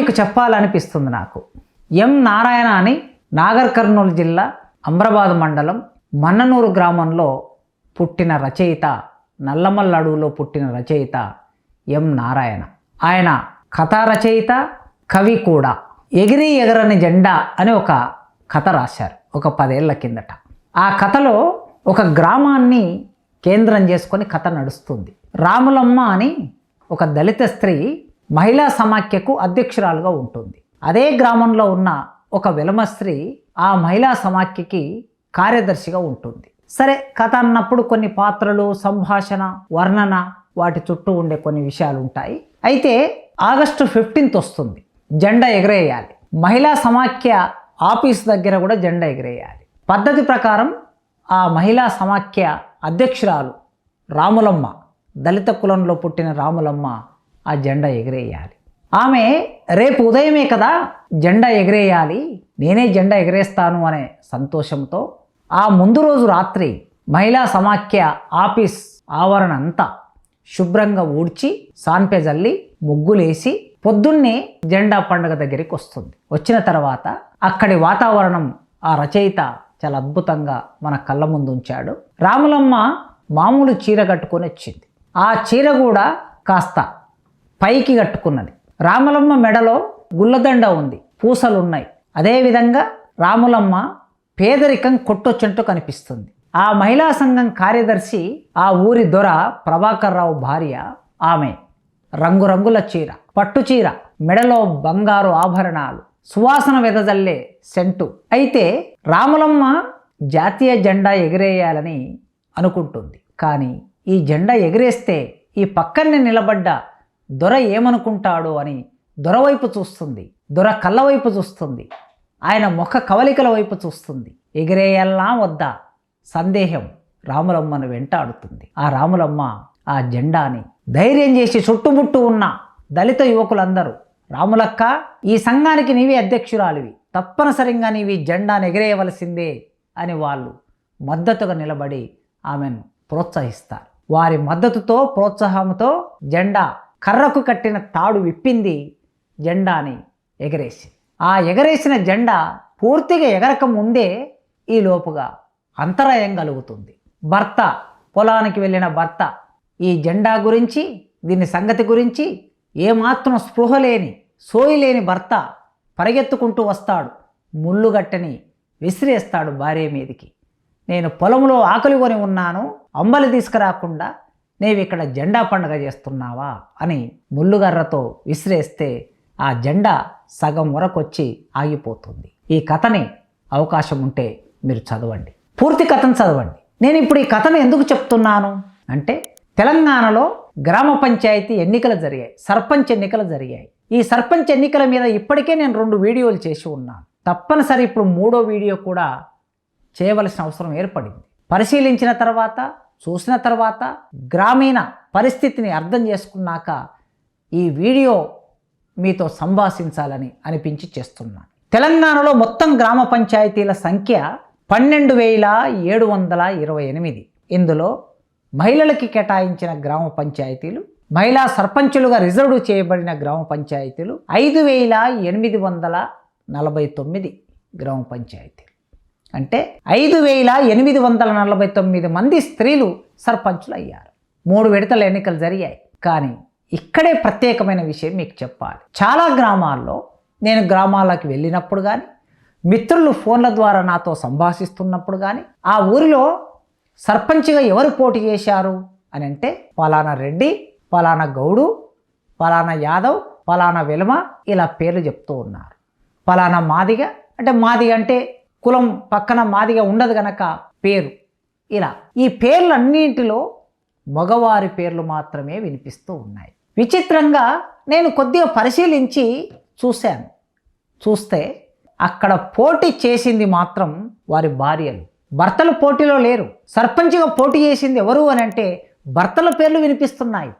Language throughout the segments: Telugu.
మీకు చెప్పాలనిపిస్తుంది నాకు. ఎం నారాయణ అని నాగర్ కర్నూలు జిల్లా అమ్రాబాద్ మండలం మన్ననూరు గ్రామంలో పుట్టిన రచయిత నల్లమల్ల అడవులో పుట్టిన రచయిత ఎం నారాయణ. ఆయన కథా రచయిత కవి కూడా. ఎగిరి ఎగరని జెండా అని ఒక కథ రాశారు ఒక పదేళ్ళ కిందట. ఆ కథలో ఒక గ్రామాన్ని కేంద్రం చేసుకొని కథ నడుస్తుంది. రాములమ్మ అని ఒక దళిత స్త్రీ మహిళా సమాఖ్యకు అధ్యక్షురాలుగా ఉంటుంది. అదే గ్రామంలో ఉన్న ఒక విలమస్త్రీ ఆ మహిళా సమాఖ్యకి కార్యదర్శిగా ఉంటుంది. సరే కథ అన్నప్పుడు కొన్ని పాత్రలు సంభాషణ వర్ణన వాటి చుట్టూ ఉండే కొన్ని విషయాలు ఉంటాయి అయితే ఆగస్టు ఫిఫ్టీన్త్ వస్తుంది. జెండా ఎగరేయాలి. మహిళా సమాఖ్య ఆఫీస్ దగ్గర కూడా జెండా ఎగరేయాలి. పద్ధతి ప్రకారం ఆ మహిళా సమాఖ్య అధ్యక్షురాలు రాములమ్మ దళిత కులంలో పుట్టిన రాములమ్మ ఆ జెండా ఎగిరేయాలి. ఆమె రేపు ఉదయమే కదా జెండా ఎగిరేయాలి. నేనే జెండా ఎగరేస్తాను అనే సంతోషంతో ఆ ముందు రోజు రాత్రి మహిళా సమాఖ్య ఆఫీస్ ఆవరణ అంతా శుభ్రంగా ఊడ్చి సాన్పే జల్లి ముగ్గులేసి పొద్దున్నే జెండా పండుగ దగ్గరికి వస్తుంది. వచ్చిన తర్వాత అక్కడి వాతావరణం ఆ రచయిత చాలా అద్భుతంగా మన కళ్ళ ముందు ఉంచాడు. రాములమ్మ మామూలు చీర కట్టుకొని వచ్చింది. ఆ చీర కూడా కాస్త పైకి కట్టుకున్నది. రాములమ్మ మెడలో గుల్లదండ ఉంది. పూసలు ఉన్నాయి అదేవిధంగా రాములమ్మ పేదరికం కొట్టొచ్చినట్టు కనిపిస్తుంది. ఆ మహిళా సంఘం కార్యదర్శి ఆ ఊరి దొర ప్రభాకర్ రావు భార్య ఆమె. రంగురంగుల చీర పట్టు చీర మెడలో బంగారు ఆభరణాలు సువాసన వెదజల్లే సెంటు. అయితే రాములమ్మ జాతీయ జెండా ఎగిరేయాలని అనుకుంటుంది. కానీ ఈ జెండా ఎగిరేస్తే ఈ పక్కనే నిలబడ్డ దొర ఏమనుకుంటాడో అని దొర వైపు చూస్తుంది దొర కళ్ళ వైపు చూస్తుంది ఆయన ముఖ కవలికల వైపు చూస్తుంది. ఎగిరేయల్లా వద్దా సందేహం రాములమ్మను వెంటాడుతుంది. ఆ రాములమ్మ ఆ జెండాని ధైర్యం చేసి చుట్టుముట్టు ఉన్న దళిత యువకులందరూ రాములక్క ఈ సంఘానికి నీవే అధ్యక్షురాలివి తప్పనిసరిగా నీవి జెండాను ఎగిరేయవలసిందే అని వాళ్ళు మద్దతుగా నిలబడి ఆమెను ప్రోత్సహిస్తారు. వారి మద్దతుతో ప్రోత్సాహంతో జెండా కర్రకు కట్టిన తాడు విప్పింది జెండాని ఎగరేసి. ఆ ఎగరేసిన జెండా పూర్తిగా ఎగరక ముందే ఈ లోపుగా అంతరాయం కలుగుతుంది. భర్త పొలానికి వెళ్ళిన భర్త ఈ జెండా గురించి దీని సంగతి గురించి ఏమాత్రం స్పృహ లేని సోయి లేని భర్త పరిగెత్తుకుంటూ వస్తాడు. ముళ్ళుగట్టని విసిరేస్తాడు భార్య మీదికి. నేను పొలంలో ఆకలి కొని ఉన్నాను అంబలి తీసుకురాకుండా నీవిక్కడ ఇక్కడ జెండా పండుగ చేస్తున్నావా అని ముళ్ళుగర్రతో విసిరేస్తే ఆ జెండా సగం వరకు వచ్చి ఆగిపోతుంది. ఈ కథని అవకాశం ఉంటే మీరు చదవండి. పూర్తి కథను చదవండి. నేను ఇప్పుడు ఈ కథను ఎందుకు చెప్తున్నాను? అంటే తెలంగాణలో గ్రామ పంచాయతీ ఎన్నికలు జరిగాయి. సర్పంచ్ ఎన్నికలు జరిగాయి. ఈ సర్పంచ్ ఎన్నికల మీద ఇప్పటికే నేను రెండు వీడియోలు చేసి ఉన్నాను. తప్పనిసరి ఇప్పుడు మూడో వీడియో కూడా చేయవలసిన అవసరం ఏర్పడింది. పరిశీలించిన తర్వాత చూసిన తర్వాత గ్రామీణ పరిస్థితిని అర్థం చేసుకున్నాక ఈ వీడియో మీతో సంభాషించాలని అనిపించి చేస్తున్నాను తెలంగాణలో మొత్తం గ్రామ పంచాయతీల సంఖ్య పన్నెండు వేల ఏడు వందల ఇరవై ఎనిమిది. ఇందులో మహిళలకి కేటాయించిన గ్రామ పంచాయతీలు మహిళా సర్పంచులుగా రిజర్వ్ చేయబడిన గ్రామ పంచాయతీలు ఐదు వేల ఎనిమిది వందల నలభై తొమ్మిది గ్రామ పంచాయతీలు. అంటే ఐదు వేల ఎనిమిది వందల నలభై తొమ్మిది మంది స్త్రీలు సర్పంచులు అయ్యారు మూడు విడతల ఎన్నికలు జరిగాయి. కానీ ఇక్కడే ప్రత్యేకమైన విషయం మీకు చెప్పాలి. చాలా గ్రామాల్లో నేను గ్రామాలకు వెళ్ళినప్పుడు కానీ మిత్రులు ఫోన్ల ద్వారా నాతో సంభాషిస్తున్నప్పుడు కానీ ఆ ఊరిలో సర్పంచ్గా ఎవరు పోటీ చేశారు అని అంటే పలానా రెడ్డి పలానా గౌడు పలానా యాదవ్ పలానా వెలమ ఇలా పేర్లు చెప్తూ ఉన్నారు. పలానా మాదిగ అంటే మాదిగ అంటే కులం పక్కన మాదిగా ఉండదు గనక పేరు. ఇలా ఈ పేర్లన్నింటిలో మగవారి పేర్లు మాత్రమే వినిపిస్తూ ఉన్నాయి. విచిత్రంగా నేను కొద్దిగా పరిశీలించి చూశాను. చూస్తే అక్కడ పోటీ చేసింది మాత్రం వారి భార్యలు. భర్తలు పోటీలో లేరు. సర్పంచ్గా పోటీ చేసింది ఎవరు అని అంటే భర్తల పేర్లు వినిపిస్తున్నాయి.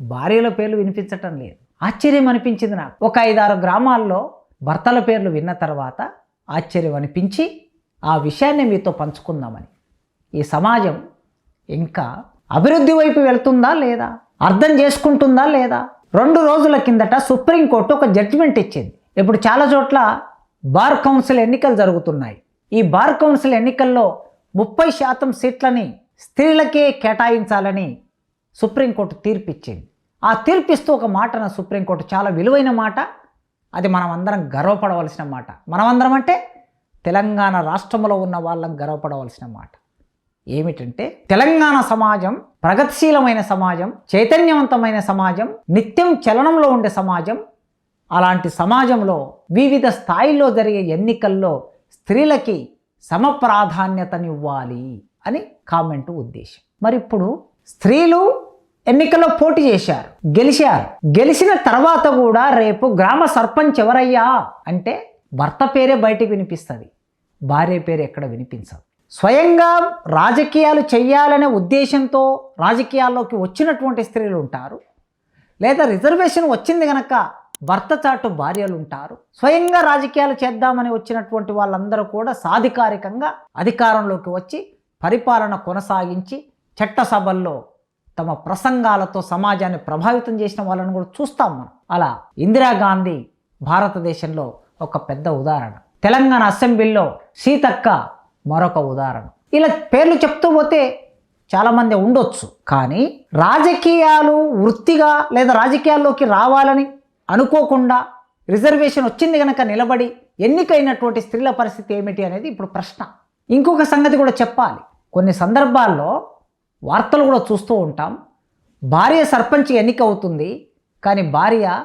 భార్యల పేర్లు వినిపించటం లేదు. ఆశ్చర్యం అనిపించింది నాకు. ఒక ఐదారు గ్రామాల్లో భర్తల పేర్లు విన్న తర్వాత ఆశ్చర్యం అనిపించి ఆ విషయాన్ని మీతో పంచుకుందామని. ఈ సమాజం ఇంకా అభివృద్ధి వైపు వెళ్తుందా లేదా? అర్థం చేసుకుంటుందా లేదా? రెండు రోజుల కిందట సుప్రీంకోర్టు ఒక జడ్జిమెంట్ ఇచ్చింది. ఇప్పుడు చాలా చోట్ల బార్ కౌన్సిల్ ఎన్నికలు జరుగుతున్నాయి. ఈ బార్ కౌన్సిల్ ఎన్నికల్లో ముప్పై శాతం సీట్లని స్త్రీలకే కేటాయించాలని సుప్రీంకోర్టు తీర్పిచ్చింది. ఆ తీర్పిస్తూ ఒక మాటన సుప్రీంకోర్టు చాలా విలువైన మాట. అది మనం అందరం గర్వపడవలసిన మాట. మనమందరం అంటే తెలంగాణ రాష్ట్రంలో ఉన్న వాళ్ళం గర్వపడవలసిన మాట. ఏమిటంటే తెలంగాణ సమాజం ప్రగతిశీలమైన సమాజం చైతన్యవంతమైన సమాజం నిత్యం చలనంలో ఉండే సమాజం అలాంటి సమాజంలో వివిధ స్థాయిల్లో జరిగే ఎన్నికల్లో స్త్రీలకి సమ ప్రాధాన్యతనివ్వాలి అని కామెంట్ ఉద్దేశం. మరి ఇప్పుడు స్త్రీలు ఎన్నికల్లో పోటీ చేశారు గెలిచారు. గెలిచిన తర్వాత కూడా రేపు గ్రామ సర్పంచ్ ఎవరయ్యా అంటే భర్త పేరే బయటికి వినిపిస్తుంది భార్య పేరు ఎక్కడ వినిపించదు. స్వయంగా రాజకీయాలు చేయాలనే ఉద్దేశంతో రాజకీయాల్లోకి వచ్చినటువంటి స్త్రీలు ఉంటారు. లేదా రిజర్వేషన్ వచ్చింది కనుక భర్త చాటు భార్యలు ఉంటారు. స్వయంగా రాజకీయాలు చేద్దామని వచ్చినటువంటి వాళ్ళందరూ కూడా సాధికారికంగా అధికారంలోకి వచ్చి పరిపాలన కొనసాగించి చట్టసభల్లో తమ ప్రసంగాలతో సమాజాన్ని ప్రభావితం చేసిన వాళ్ళని కూడా చూస్తాం మనం. అలా ఇందిరాగాంధీ భారతదేశంలో ఒక పెద్ద ఉదాహరణ. తెలంగాణ అసెంబ్లీలో సీతక్క మరొక ఉదాహరణ. ఇలా పేర్లు చెప్తూ పోతే చాలామంది ఉండొచ్చు. కానీ రాజకీయాలు వృత్తిగా లేదా రాజకీయాల్లోకి రావాలని అనుకోకుండా రిజర్వేషన్ వచ్చింది కనుక నిలబడి ఎన్నికైనటువంటి స్త్రీల పరిస్థితి ఏమిటి అనేది ఇప్పుడు ప్రశ్న. ఇంకొక సంగతి కూడా చెప్పాలి. కొన్ని సందర్భాల్లో వార్తలు కూడా చూస్తూ ఉంటాం. భార్య సర్పంచ్ ఎన్నిక అవుతుంది. కానీ భార్య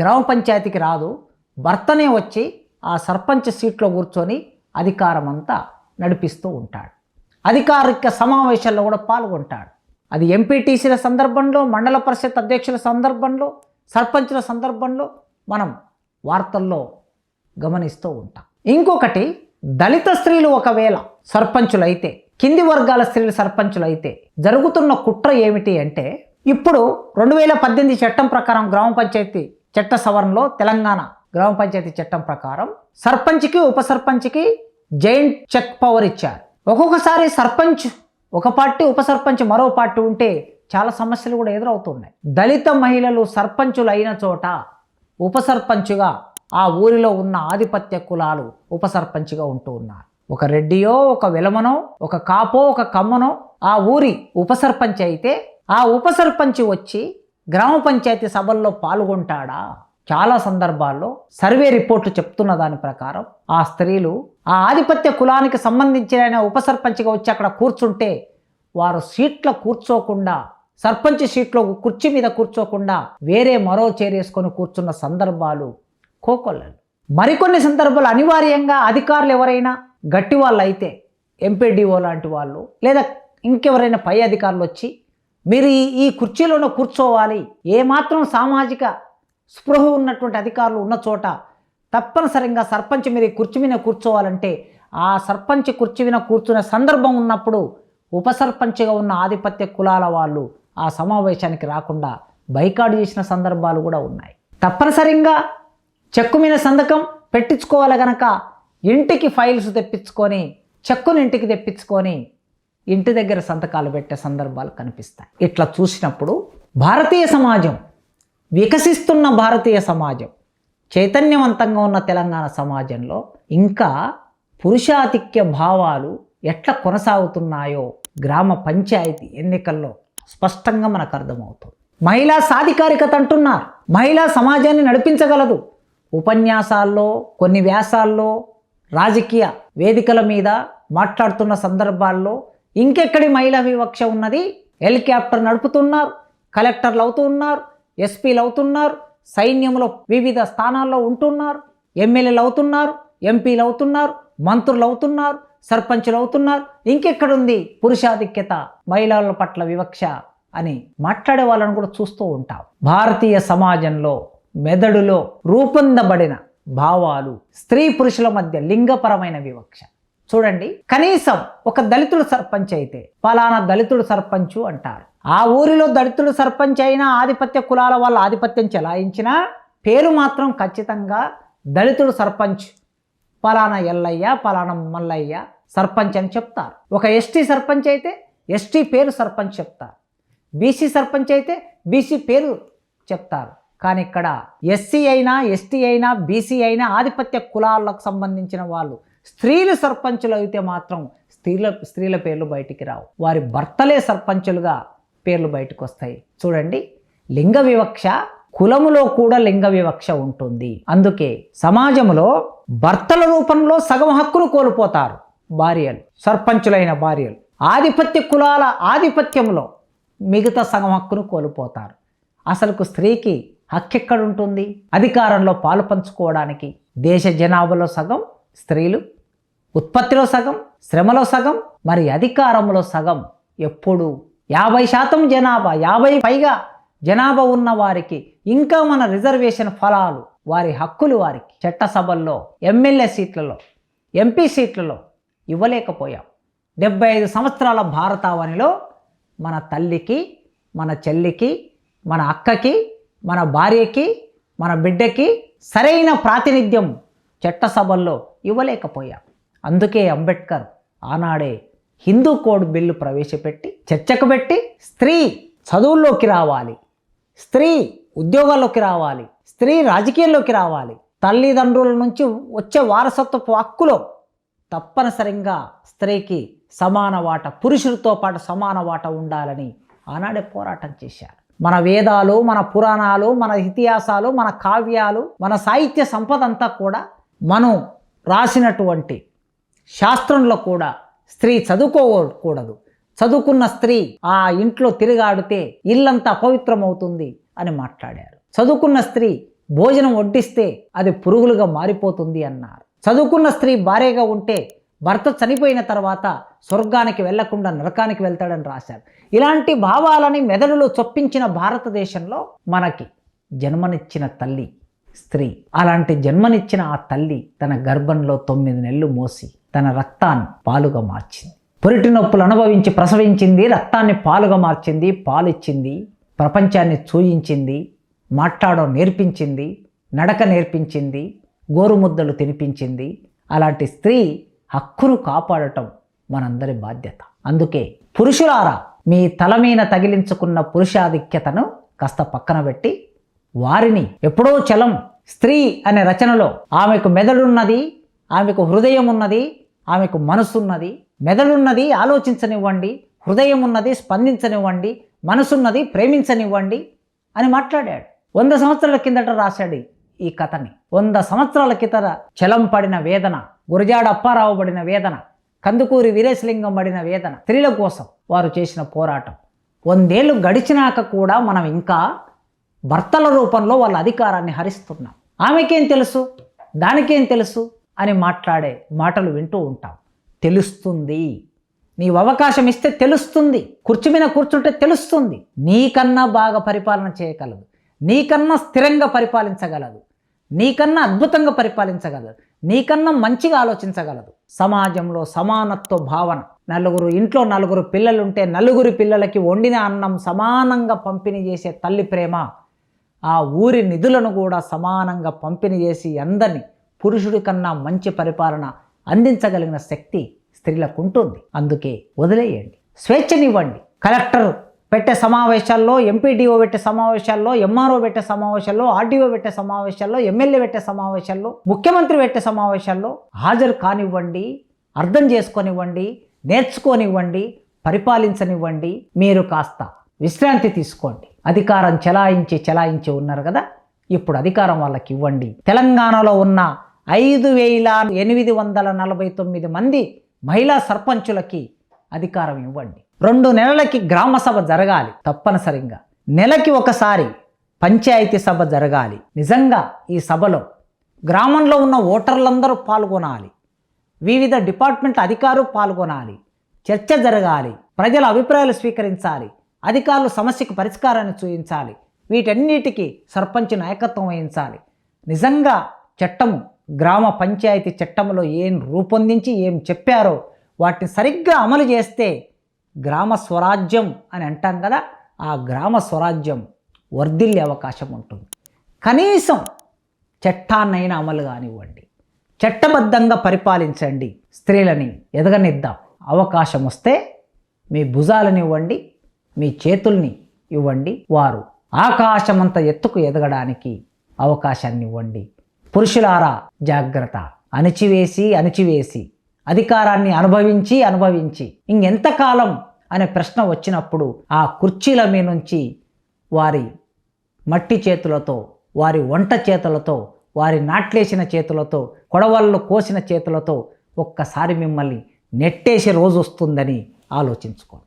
గ్రామ పంచాయతీకి రాదు. భర్తనే వచ్చి ఆ సర్పంచ్ సీట్లో కూర్చొని అధికారం అంతా నడిపిస్తూ ఉంటాడు. అధికారిక సమావేశాల్లో కూడా పాల్గొంటాడు. అది ఎంపీటీసీల సందర్భంలో మండల పరిషత్ అధ్యక్షుల సందర్భంలో సర్పంచుల సందర్భంలో మనం వార్తల్లో గమనిస్తూ ఉంటాం. ఇంకొకటి దళిత స్త్రీలు ఒకవేళ సర్పంచులైతే కింది వర్గాల స్త్రీలు అయితే జరుగుతున్న కుట్ర ఏమిటి అంటే ఇప్పుడు రెండు వేల పద్దెనిమిది చట్టం ప్రకారం గ్రామ పంచాయతీ చట్ట సవరణలో తెలంగాణ గ్రామ పంచాయతీ చట్టం ప్రకారం సర్పంచ్కి ఉప సర్పంచ్కి జైంట్ చెక్ పవర్ ఇచ్చారు. ఒక్కొక్కసారి సర్పంచ్ ఒక పార్టీ ఉప సర్పంచ్ మరో పార్టీ ఉంటే చాలా సమస్యలు కూడా ఎదురవుతున్నాయి. దళిత మహిళలు సర్పంచులు అయిన చోట ఉప సర్పంచ్గా ఆ ఊరిలో ఉన్న ఆధిపత్య కులాలు ఉప సర్పంచ్గా ఉంటూ ఉన్నారు. ఒక రెడ్డియో ఒక విలమనో ఒక కాపో ఒక కమ్మనో ఆ ఊరి ఉప సర్పంచ్ అయితే ఆ ఉప సర్పంచ్ వచ్చి గ్రామ పంచాయతీ సభల్లో పాల్గొంటాడా? చాలా సందర్భాల్లో సర్వే రిపోర్టు చెప్తున్న దాని ప్రకారం ఆ స్త్రీలు ఆ ఆధిపత్య కులానికి సంబంధించిన ఉప సర్పంచ్గా వచ్చి అక్కడ కూర్చుంటే వారు సీట్లో కూర్చోకుండా సర్పంచ్ సీట్లో కుర్చీ మీద కూర్చోకుండా వేరే మరో చేరేసుకొని కూర్చున్న సందర్భాలు కోకొల్లలు. మరికొన్ని సందర్భాలు అనివార్యంగా అధికారులు ఎవరైనా గట్టి వాళ్ళు అయితే ఎంపీడీఓ లాంటి వాళ్ళు లేదా ఇంకెవరైనా పై అధికారులు వచ్చి మీరు ఈ కుర్చీలోనే కూర్చోవాలి. ఏమాత్రం సామాజిక స్పృహ ఉన్నటువంటి అధికారులు ఉన్న చోట తప్పనిసరిగా సర్పంచ్ మీరు కుర్చీ మీద కూర్చోవాలంటే ఆ సర్పంచ్ కుర్చీ మీద కూర్చునే సందర్భం ఉన్నప్పుడు ఉప సర్పంచ్గా ఉన్న ఆధిపత్య కులాల వాళ్ళు ఆ సమావేశానికి రాకుండా బైకాడు చేసిన సందర్భాలు కూడా ఉన్నాయి. తప్పనిసరిగా చెక్కు మీద సంతకం పెట్టించుకోవాలి గనక ఇంటికి ఫైల్స్ తెప్పించుకొని చెక్కుని ఇంటికి తెప్పించుకొని ఇంటి దగ్గర సంతకాలు పెట్టే సందర్భాలు కనిపిస్తాయి. ఇట్లా చూసినప్పుడు భారతీయ సమాజం వికసిస్తున్న భారతీయ సమాజం చైతన్యవంతంగా ఉన్న తెలంగాణ సమాజంలో ఇంకా పురుషాధిక్య భావాలు ఎట్లా కొనసాగుతున్నాయో గ్రామ పంచాయతీ ఎన్నికల్లో స్పష్టంగా మనకు అర్థమవుతుంది. మహిళా సాధికారికత అంటున్నారు. మహిళా సమాజాన్ని నడిపించగలదు. ఉపన్యాసాల్లో కొన్ని వ్యాసాల్లో రాజకీయ వేదికల మీద మాట్లాడుతున్న సందర్భాల్లో ఇంకెక్కడి మహిళా వివక్ష ఉన్నది? హెలికాప్టర్ నడుపుతున్నారు కలెక్టర్లు అవుతున్నారు ఎస్పీలు అవుతున్నారు సైన్యంలో వివిధ స్థానాల్లో ఉంటున్నారు ఎమ్మెల్యేలు అవుతున్నారు ఎంపీలు అవుతున్నారు మంత్రులు అవుతున్నారు సర్పంచులు అవుతున్నారు. ఇంకెక్కడుంది పురుషాధిక్యత మహిళల పట్ల వివక్ష అని మాట్లాడే వాళ్ళని కూడా చూస్తూ ఉంటాం. భారతీయ సమాజంలో మెదడులో రూపొందబడిన భావాలు స్త్రీ పురుషుల మధ్య లింగపరమైన వివక్ష. చూడండి కనీసం ఒక దళితుడు సర్పంచ్ అయితే పలానా దళితుడు సర్పంచు అంటారు. ఆ ఊరిలో దళితుడు సర్పంచ్ అయినా ఆధిపత్య కులాల వాళ్ళ ఆధిపత్యం చెలాయించినా పేరు మాత్రం ఖచ్చితంగా దళితుడు సర్పంచ్. పలానా ఎల్లయ్య పలానా మల్లయ్య సర్పంచ్ అని చెప్తారు. ఒక ఎస్టీ సర్పంచ్ అయితే ఎస్టీ పేరు సర్పంచ్ చెప్తారు. బీసీ సర్పంచ్ అయితే బీసీ పేరు చెప్తారు. కానీ ఇక్కడ ఎస్సీ అయినా ఎస్టీ అయినా బీసీ అయినా ఆధిపత్య కులాలకు సంబంధించిన వాళ్ళు స్త్రీలు సర్పంచులు అయితే మాత్రం స్త్రీల స్త్రీల పేర్లు బయటికి రావు. వారి భర్తలే సర్పంచులుగా పేర్లు బయటకు వస్తాయి. చూడండి లింగ వివక్ష కులములో కూడా లింగ వివక్ష ఉంటుంది. అందుకే సమాజంలో భర్తల రూపంలో సగం హక్కును కోల్పోతారు భార్యలు సర్పంచులైన భార్యలు. ఆధిపత్య కులాల ఆధిపత్యంలో మిగతా సగం హక్కును కోల్పోతారు. అసలుకు స్త్రీకి హక్కు ఎక్కడ ఉంటుంది అధికారంలో పాలు పంచుకోవడానికి దేశ జనాభాలో సగం స్త్రీలు ఉత్పత్తిలో సగం శ్రమలో సగం మరి అధికారంలో సగం ఎప్పుడు? యాభై శాతం జనాభా యాభై పైగా జనాభా ఉన్న వారికి ఇంకా మన రిజర్వేషన్ ఫలాలు వారి హక్కులు వారికి చట్టసభల్లో ఎమ్మెల్యే సీట్లలో ఎంపీ సీట్లలో ఇవ్వలేకపోయాం. డెబ్బై ఐదు సంవత్సరాల భారతావనిలో మన తల్లికి మన చెల్లికి మన అక్కకి మన భార్యకి మన బిడ్డకి సరైన ప్రాతినిధ్యం చట్టసభల్లో ఇవ్వలేకపోయాం. అందుకే అంబేద్కర్ ఆనాడే హిందూ కోడ్ బిల్లు ప్రవేశపెట్టి చర్చకు పెట్టి స్త్రీ చదువుల్లోకి రావాలి స్త్రీ ఉద్యోగాల్లోకి రావాలి స్త్రీ రాజకీయాల్లోకి రావాలి తల్లిదండ్రుల నుంచి వచ్చే వారసత్వపు హక్కులో తప్పనిసరిగా స్త్రీకి సమాన వాట పురుషులతో పాటు సమాన వాట ఉండాలని ఆనాడే పోరాటం చేశారు. మన వేదాలు మన పురాణాలు మన ఇతిహాసాలు మన కావ్యాలు మన సాహిత్య సంపద అంతా కూడా మనం రాసినటువంటి శాస్త్రంలో కూడా స్త్రీ చదువుకోకూడదు. చదువుకున్న స్త్రీ ఆ ఇంట్లో తిరిగాడితే ఇల్లంతా అపవిత్రమవుతుంది అని మాట్లాడారు. చదువుకున్న స్త్రీ భోజనం వడ్డిస్తే అది పురుగులుగా మారిపోతుంది అన్నారు. చదువుకున్న స్త్రీ భార్యగా ఉంటే భర్త చనిపోయిన తర్వాత స్వర్గానికి వెళ్ళకుండా నరకానికి వెళ్తాడని రాశారు. ఇలాంటి భావాలని మెదడులో చొప్పించిన భారతదేశంలో మనకి జన్మనిచ్చిన తల్లి స్త్రీ అలాంటి జన్మనిచ్చిన ఆ తల్లి తన గర్భంలో తొమ్మిది నెలలు మోసి తన రక్తాన్ని పాలుగా మార్చింది. పొరిటి నొప్పులు అనుభవించి ప్రసవించింది రక్తాన్ని పాలుగా మార్చింది పాలిచ్చింది ప్రపంచాన్ని చూయించింది మాట్లాడడం నేర్పించింది నడక నేర్పించింది గోరుముద్దలు తినిపించింది. అలాంటి స్త్రీ హక్కును కాపాడటం మనందరి బాధ్యత. అందుకే పురుషులారా మీ తల మీద తగిలించుకున్న పురుషాధిక్యతను కాస్త పక్కన పెట్టి వారిని ఎప్పుడో చలం స్త్రీ అనే రచనలో ఆమెకు మెదడున్నది ఆమెకు హృదయం ఉన్నది ఆమెకు మనసున్నది మెదడున్నది ఆలోచించనివ్వండి హృదయం ఉన్నది స్పందించనివ్వండి మనసున్నది ప్రేమించనివ్వండి అని మాట్లాడాడు. వంద సంవత్సరాల కిందట రాశాడు ఈ కథని. వంద సంవత్సరాల కిందట చలం పడిన వేదన గురజాడ అప్పారావు పడిన వేదన కందుకూరి వీరేశలింగం పడిన వేదన స్త్రీల కోసం వారు చేసిన పోరాటం. వందేళ్ళు గడిచినాక కూడా మనం ఇంకా భర్తల రూపంలో వాళ్ళ అధికారాన్ని హరిస్తున్నాం. ఆమెకేం తెలుసు? దానికేం తెలుసు? అని మాట్లాడే మాటలు వింటూ ఉంటాం. తెలుస్తుంది. నీవు అవకాశం ఇస్తే తెలుస్తుంది. కుర్చీ మీద కూర్చుంటే తెలుస్తుంది. నీకన్నా బాగా పరిపాలన చేయగలదు. నీకన్నా స్థిరంగా పరిపాలించగలదు. నీకన్నా అద్భుతంగా పరిపాలించగలదు. నీకన్నా మంచిగా ఆలోచించగలదు. సమాజంలో సమానత్వ భావన. నలుగురు ఇంట్లో నలుగురు పిల్లలుంటే నలుగురు పిల్లలకి వండిన అన్నం సమానంగా పంపిణీ చేసే తల్లి ప్రేమ ఆ ఊరి నిధులను కూడా సమానంగా పంపిణీ చేసి అందరినీ పురుషుడి కన్నా మంచి పరిపాలన అందించగలిగిన శక్తి స్త్రీలకు ఉంటుంది. అందుకే వదిలేయండి. స్వేచ్ఛనివ్వండి. కలెక్టర్ పెట్టే సమావేశాల్లో ఎంపీడీఓ పెట్టే సమావేశాల్లో ఎంఆర్ఓ పెట్టే సమావేశాల్లో ఆర్డీఓ పెట్టే సమావేశాల్లో ఎమ్మెల్యే పెట్టే సమావేశాల్లో ముఖ్యమంత్రి పెట్టే సమావేశాల్లో హాజరు కానివ్వండి అర్థం చేసుకొనివ్వండి నేర్చుకోనివ్వండి పరిపాలించనివ్వండి మీరు కాస్త విశ్రాంతి తీసుకోండి. అధికారం చెలాయించి చెలాయించి ఉన్నారు కదా? ఇప్పుడు అధికారం వాళ్ళకి ఇవ్వండి. తెలంగాణలో ఉన్న ఐదు వేల ఎనిమిది వందల నలభై తొమ్మిది మంది మహిళా సర్పంచులకి అధికారం ఇవ్వండి. రెండు నెలలకి గ్రామ సభ జరగాలి తప్పనిసరిగా. నెలకి ఒకసారి పంచాయతీ సభ జరగాలి. నిజంగా ఈ సభలో గ్రామంలో ఉన్న ఓటర్లందరూ పాల్గొనాలి. వివిధ డిపార్ట్మెంట్ అధికారులు పాల్గొనాలి. చర్చ జరగాలి. ప్రజల అభిప్రాయాలు స్వీకరించాలి. అధికారులు సమస్యకు పరిష్కారాన్ని చూపించాలి. వీటన్నిటికీ సర్పంచ్ నాయకత్వం వహించాలి. నిజంగా చట్టము గ్రామ పంచాయతీ చట్టంలో ఏం రూపొందించి ఏం చెప్పారో వాటిని సరిగ్గా అమలు చేస్తే గ్రామ స్వరాజ్యం అని అంటాం కదా ఆ గ్రామ స్వరాజ్యం వర్ధిల్లే అవకాశం ఉంటుంది. కనీసం చట్టాన్నైనా అమలు కానివ్వండి చట్టబద్ధంగా పరిపాలించండి స్త్రీలని ఎదగనిద్దాం. అవకాశం వస్తే మీ భుజాలనివ్వండి మీ చేతుల్ని ఇవ్వండి. వారు ఆకాశమంత ఎత్తుకు ఎదగడానికి అవకాశాన్ని ఇవ్వండి. పురుషులారా జాగ్రత్త. అణిచివేసి అణిచివేసి. అధికారాన్ని అనుభవించి అనుభవించి. ఇంకెంతకాలం అనే ప్రశ్న వచ్చినప్పుడు ఆ కుర్చీల మీ నుంచి వారి మట్టి చేతులతో వారి వంట చేతులతో వారి నాట్లేసిన చేతులతో కొడవళ్ళు కోసిన చేతులతో ఒక్కసారి మిమ్మల్ని నెట్టేసే రోజు వస్తుందని ఆలోచించుకోండి.